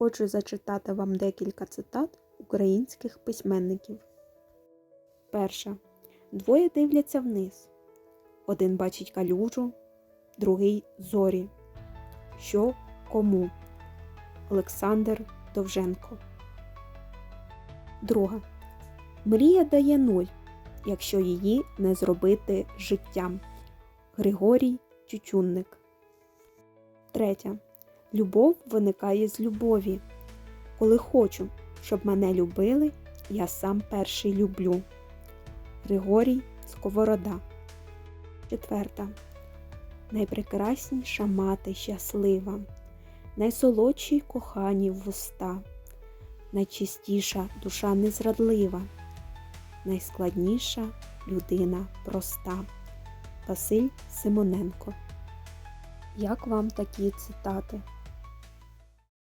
Хочу зачитати вам декілька цитат українських письменників. Перша. Двоє дивляться вниз. Один бачить калюжу, другий зорі. Що кому? Олександр Довженко. Друга. Мрія дає нуль, якщо її не зробити життям. Григорій Тютюнник. Третя. Любов виникає з любові. Коли хочу, щоб мене любили, я сам перший люблю. Григорій Сковорода. Четверта. Найпрекрасніша мати щаслива, найсолодші кохані вуста, найчистіша душа незрадлива, найскладніша людина проста. Василь Симоненко. Як вам такі цитати?